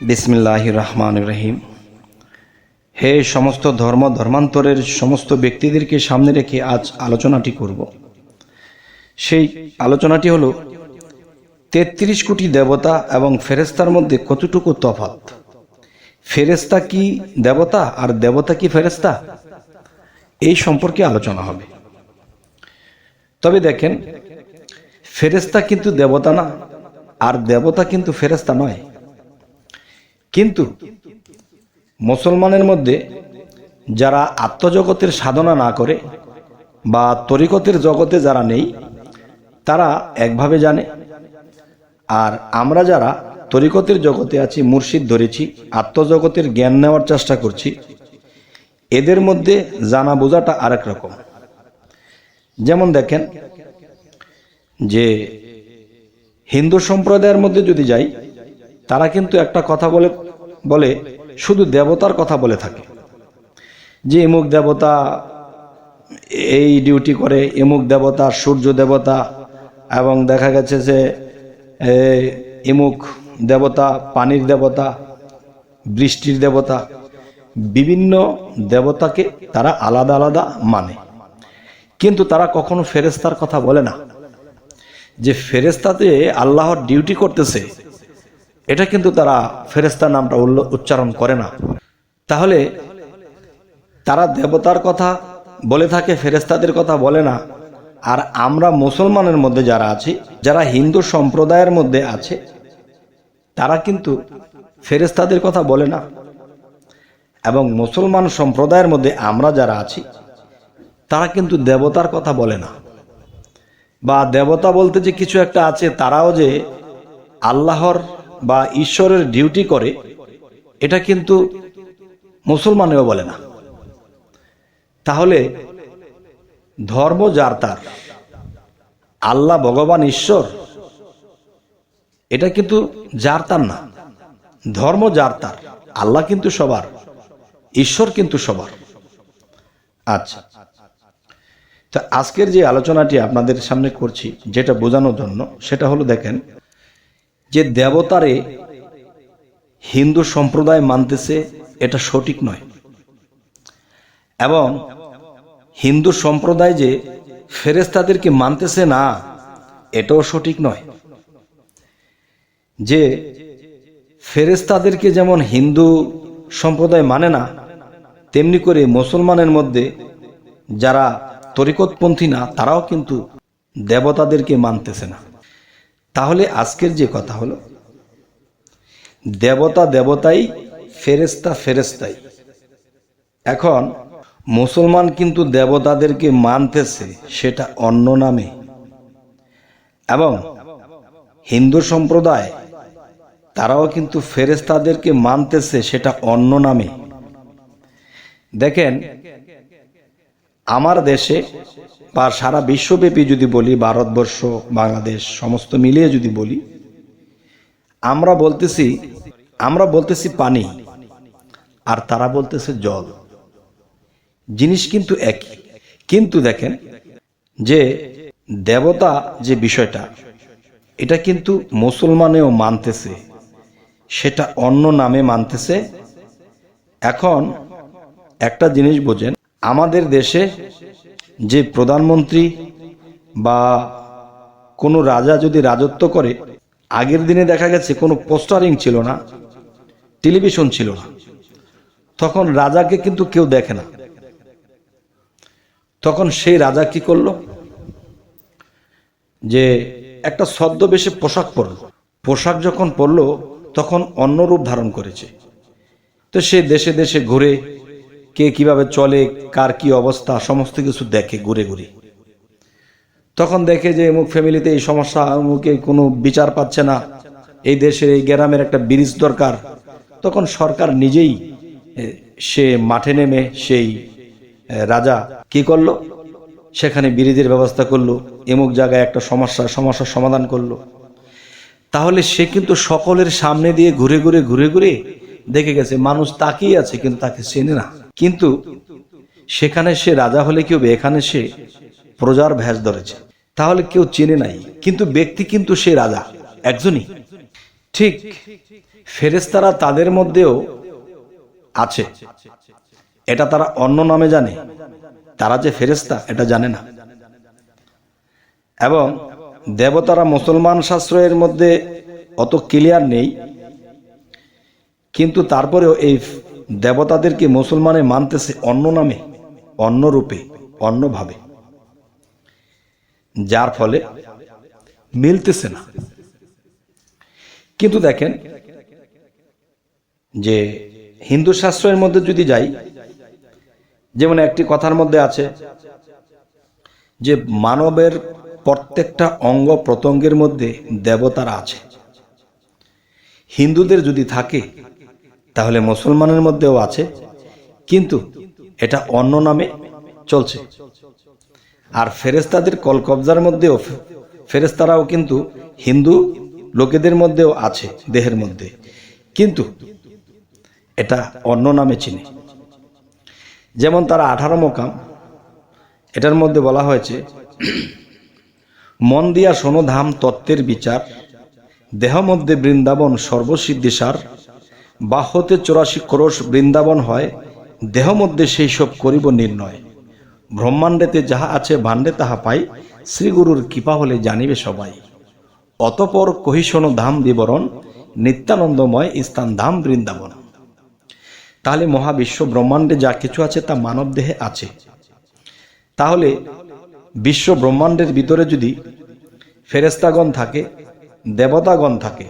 বিসমিল্লাহ রহমান রহিম। হে সমস্ত ধর্ম ধর্মান্তরের সমস্ত ব্যক্তিদেরকে সামনে রেখে আজ আলোচনাটি করব। সেই আলোচনাটি হলো তেত্রিশ কোটি দেবতা এবং ফেরেস্তার মধ্যে কতটুকু তফাত ফেরেস্তা কি দেবতা আর দেবতা কি ফেরেস্তা এই সম্পর্কে আলোচনা হবে। তবে দেখেন ফেরেস্তা কিন্তু দেবতা না, আর দেবতা কিন্তু ফেরেস্তা নয়। কিন্তু মুসলমানের মধ্যে যারা আত্মজগতের সাধনা না করে বা তরিকতের জগতে যারা নেই, তারা একভাবে জানে। আর আমরা যারা তরিকতের জগতে আছি, মুর্শিদ ধরেছি, আত্মজগতের জ্ঞান নেওয়ার চেষ্টা করছি, এদের মধ্যে জানা বোঝাটা আরেক রকম। যেমন দেখেন যে হিন্দু সম্প্রদায়ের মধ্যে যদি যাই তারা কিন্তু একটা কথা বলে বলে, শুধু দেবতার কথা বলে থাকে। যে এমুক দেবতা এই ডিউটি করে, এমুক দেবতা সূর্য দেবতা, এবং দেখা গেছে যে এমুক দেবতা পানির দেবতা, বৃষ্টির দেবতা, বিভিন্ন দেবতাকে তারা আলাদা আলাদা মানে। কিন্তু তারা কখনো ফেরেস্তার কথা বলে না। যে ফেরেস্তাতে আল্লাহর ডিউটি করতেছে এটা কিন্তু তারা ফেরেস্তা নামটা উচ্চারণ করে না। তাহলে তারা দেবতার কথা বলে থাকে ফেরেস্তাদের কথা বলে না। আর আমরা মুসলমানের মধ্যে যারা আছি, যারা হিন্দু সম্প্রদায়ের মধ্যে আছে, তারা কিন্তু ফেরেস্তাদের কথা বলে না। এবং মুসলমান সম্প্রদায়ের মধ্যে আমরা যারা আছি, তারা কিন্তু দেবতার কথা বলে না। বা দেবতা বলতে যে কিছু একটা আছে, তারাও যে আল্লাহর বা ঈশ্বরের ডিউটি করে, এটা কিন্তু মুসলমানেও বলে না। তাহলে ধর্ম যার তার, আল্লাহ ভগবান ঈশ্বর, এটা কিন্তু যার তার না। ধর্ম যার তার, আল্লাহ কিন্তু সবার, ঈশ্বর কিন্তু সবার। আচ্ছা তো আজকের যে আলোচনাটি আপনাদের সামনে করছি, যেটা বোঝানোর জন্য, সেটা হলো দেখেন যে দেবতারে হিন্দু সম্প্রদায় মানতেছে, এটা সঠিক নয়। এবং হিন্দু সম্প্রদায় যে ফেরেস্তাদেরকে মানতেছে না, এটাও সঠিক নয়। যে ফেরেস্তাদেরকে যেমন হিন্দু সম্প্রদায় মানে না, তেমনি করে মুসলমানের মধ্যে যারা তরিকতপন্থী না, তারাও কিন্তু দেবতাদেরকে মানতেছে না। তাহলে আজকের যে কথা হলো, দেবতা দেবতাই ফেরেস্তা ফেরেস্তাই এখন মুসলমান কিন্তু দেবতাদেরকে মানতেছে সেটা অন্য নামে। এবং হিন্দু সম্প্রদায়, তারাও কিন্তু ফেরেস্তাদেরকে মানতেছে সেটা অন্য নামে। দেখেন আমার দেশে বা সারা বিশ্বব্যাপী যদি বলি, ভারতবর্ষ, বাংলাদেশ, সমস্ত মিলিয়ে যদি বলি, আমরা বলতেছি আমরা বলতেছি পানি, আর তারা বলতেছে জল। জিনিস কিন্তু একই। কিন্তু দেখেন যে দেবতা যে বিষয়টা, এটা কিন্তু মুসলমানেও মানতেছে, সেটা অন্য নামে মানতেছে। এখন একটা জিনিস বোঝেন আমাদের দেশে যে প্রধানমন্ত্রী বা কোনো রাজা যদি রাজত্ব করে, আগের দিনে দেখা গেছে কোনো পোস্টারিং ছিল না, টেলিভিশন ছিল না। তখন রাজাকে কিন্তু কেউ দেখে না। তখন সেই রাজা কি করল? যে একটা ছদ্মবেশে পোশাক পরল। পোশাক যখন পরলো, তখন অন্য রূপ ধারণ করেছে। তো সে দেশে দেশে ঘুরে কে কীভাবে চলে, কার কি অবস্থা, সমস্ত কিছু দেখে ঘুরে ঘুরে। তখন দেখে যে অমুক ফ্যামিলিতে এই সমস্যা অমুকে কোনো বিচার পাচ্ছে না। এই দেশের এই গ্রামের একটা ব্রিজ দরকার। তখন সরকার নিজেই সে মাঠে নেমে সেই রাজা কি করল? সেখানে ব্রিজের ব্যবস্থা করল, এমুক জায়গায় একটা সমস্যা সমস্যার সমাধান করল। তাহলে সে কিন্তু সকলের সামনে দিয়ে ঘুরে ঘুরে ঘুরে ঘুরে দেখে গেছে, মানুষ তাকিয়ে আছে, কিন্তু তাকে চেনে না। কিন্তু সেখানে সে রাজা হলে কেউ এখানে সে প্রজার ভ্যাস ধরেছে। তাহলে কেউ চেনে নাই, কিন্তু ব্যক্তি কিন্তু সে রাজা, একজনই। ঠিক ফেরেস্তারা তাদের মধ্যেও আছে। এটা তারা অন্য নামে জানে। তারা যে ফেরেস্তা এটা জানে না। এবং দেবতারা মুসলমান শাস্ত্রের মধ্যে অত ক্লিয়ার নেই। কিন্তু তারপরেও এই দেবতাদেরকে মুসলমানে মানতেছে অন্য নামে, অন্য রূপে অন্যভাবে যার ফলে মিলতেছে না। কিন্তু দেখেন যে হিন্দু শাস্ত্রের মধ্যে যদি যাই, যেমন একটি কথার মধ্যে আছে যে মানবের প্রত্যেকটা অঙ্গ প্রত্যঙ্গের মধ্যে দেবতারা আছে। হিন্দুদের যদি থাকে তাহলে মুসলমানের মধ্যেও আছে, কিন্তু এটা অন্য নামে চলছে। আর ফেরেস্তাদের কলকবজার মধ্যেও ফেরেস্তারাও কিন্তু হিন্দু লোকেদের মধ্যেও আছে, দেহের মধ্যে। কিন্তু এটা অন্য নামে চিনে। যেমন তারা আঠারো মোকাম, এটার মধ্যে বলা হয়েছে, মন দিয়া শোনো ধাম তত্ত্বের বিচার দেহ মধ্যে বৃন্দাবন সর্বসিদ্ধিসার বাহতে চৌরাশি ক্রোশ বৃন্দাবন হয় দেহ মধ্যে সেই সব করিব নির্ণয়। ব্রহ্মাণ্ডেতে যাহা আছে ভাণ্ডে তাহা পাই, শ্রীগুরুর কৃপা হলে জানিবে সবাই। অতপর কহিষণ ধাম বিবরণ, নিত্যানন্দময় স্থান ধাম বৃন্দাবন। তাহলে মহাবিশ্ব ব্রহ্মাণ্ডে যা কিছু আছে তা মানব দেহে আছে। তাহলে বিশ্ব ব্রহ্মাণ্ডের ভিতরে যদি ফেরেস্তাগণ থাকে, দেবতাগণ থাকে,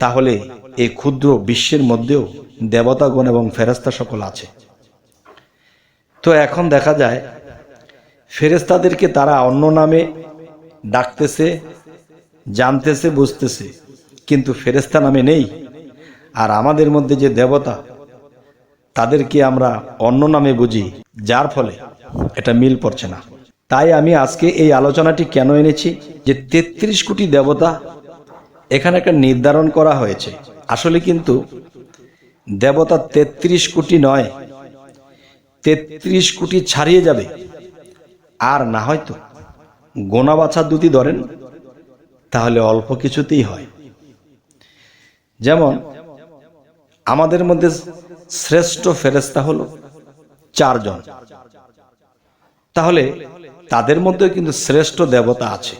তাহলে এই ক্ষুদ্র বিশ্বের মধ্যেও দেবতাগণ এবং ফেরেস্তা সকল আছে। তো এখন দেখা যায় ফেরেস্তাদেরকে তারা অন্য নামে ডাকতেছে, জানতেছে, বুঝতেছে। কিন্তু ফেরেস্তা নামে নেই। আর আমাদের মধ্যে যে দেবতা, তাদেরকে আমরা অন্য নামে বুঝি, যার ফলে এটা মিল পড়ছে না। তাই আমি আজকে এই আলোচনাটি কেন এনেছি যে তেত্রিশ কোটি দেবতা এখানে একটা নির্ধারণ করা হয়েছে। আসলে কিন্তু দেবতা তেত্রিশ কোটি নয়, তেত্রিশ কোটি ছাড়িয়ে যাবে। আর না হয়তো গোনা বাছা দুটি ধরেন, তাহলে অল্প কিছুতেই হয়। যেমন, আমাদের মধ্যে শ্রেষ্ঠ ফেরেস্তা হলো চারজন। তাহলে তাদের মধ্যে কিন্তু শ্রেষ্ঠ দেবতা আছে।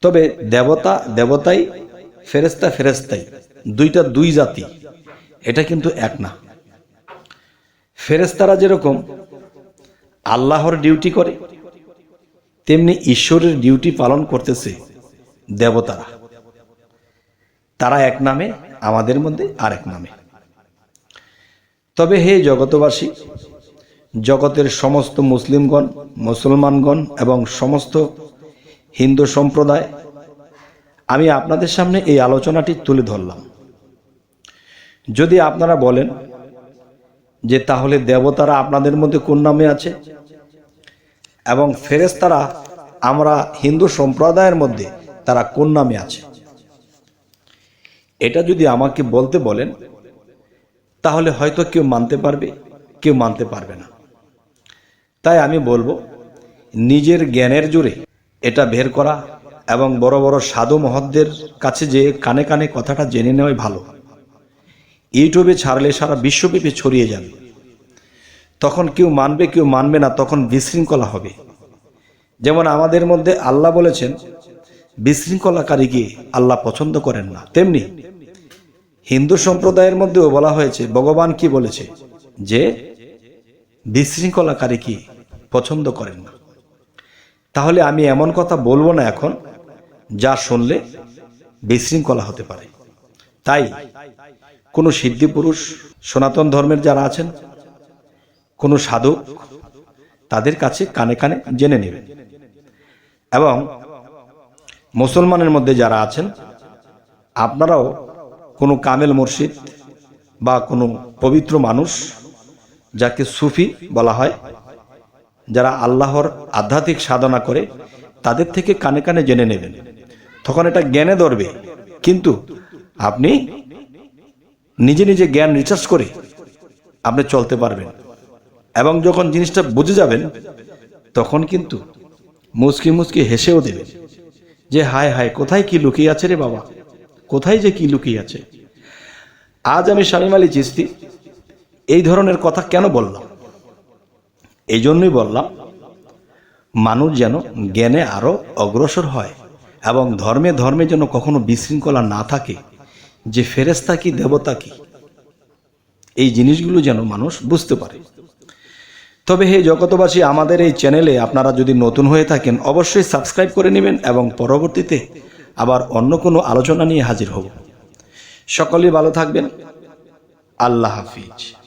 তবে দেবতা, দেবতাই ফেরেস্তা ফেরেস্তাই দুইটা দুই জাতি। এটা কিন্তু এক না। ফেরেস্তারা যেরকম আল্লাহর ডিউটি করে, তেমনি ঈশ্বরের ডিউটি পালন করতেছে দেবতারা। তারা এক নামে, আমাদের মধ্যে আরেক নামে। তবে হে জগতবাসী জগতের সমস্ত মুসলিমগণ, মুসলমানগণ এবং সমস্ত হিন্দু সম্প্রদায় আমি আপনাদের সামনে এই আলোচনাটি তুলে ধরলাম। যদি আপনারা বলেন যে তাহলে দেবতারা আপনাদের মধ্যে কোন নামে আছে এবং ফেরেস্তারা আমরা হিন্দু সম্প্রদায়ের মধ্যে তারা কোন নামে আছে? এটা যদি আমাকে বলতে বলেন, তাহলে হয়তো কেউ মানতে পারবে, কেউ মানতে পারবে না। তাই আমি বলব, নিজের জ্ঞানের জোরে এটা বের করা এবং বড় বড় সাধু মহৎদের কাছে যে কানে কানে কথাটা জেনে নেওয়াই ভালো। ইউটিউবে ছাড়লে সারা বিশ্বব্যাপী ছড়িয়ে যাবে তখন কেউ মানবে কেউ মানবে না, তখন বিশৃঙ্খলা হবে। যেমন আমাদের মধ্যে আল্লাহ বলেছেন বিশৃঙ্খলাকারীকে আল্লাহ পছন্দ করেন না। তেমনি হিন্দু সম্প্রদায়ের মধ্যেও বলা হয়েছে, ভগবান কি বলেছে? যে বিশৃঙ্খলাকারীকে পছন্দ করেন না। তাহলে আমি এমন কথা বলব না এখন যা শুনলে বিশৃঙ্খলা হতে পারে। তাই কোনো সিদ্ধি পুরুষ, সনাতন ধর্মের যারা আছেন, কোনো সাধক তাদের কাছে কানে কানে জেনে নেবেন। এবং মুসলমানের মধ্যে যারা আছেন, আপনারাও কোনো কামেল মুর্শিদ বা কোনো পবিত্র মানুষ, যাকে সুফি বলা হয়, যারা আল্লাহর আধ্যাত্মিক সাধনা করে, তাদের থেকে কানে কানে জেনে নেবেন। তখন এটা জ্ঞানে ধরবে। কিন্তু আপনি নিজে নিজে জ্ঞান রিচার্জ করে আপনি চলতে পারবেন। এবং যখন জিনিসটা বুঝে যাবেন, তখন কিন্তু মুসকি মুসকি হেসেও দেবে। যে, হায় হায়, কোথায় কি লুকিয়ে আছে রে বাবা? কোথায় যে কি লুকিয়ে আছে? আজ আমি শামীম আলী চিস্তি এই ধরনের কথা কেন বললাম? এই জন্যই বললাম, মানুষ যেন জ্ঞানে আরও অগ্রসর হয়। এবং ধর্মে ধর্মে যেন কখনো বিশৃঙ্খলা না থাকে, যে ফেরেস্তা কি, দেবতা কি, এই জিনিসগুলো যেন মানুষ বুঝতে পারে। তবে হে জগতবাসী আমাদের এই চ্যানেলে আপনারা যদি নতুন হয়ে থাকেন, অবশ্যই সাবস্ক্রাইব করে নেবেন এবং পরবর্তীতে আবার অন্য কোনো আলোচনা নিয়ে হাজির হব। সকলেই ভালো থাকবেন। আল্লাহ হাফিজ।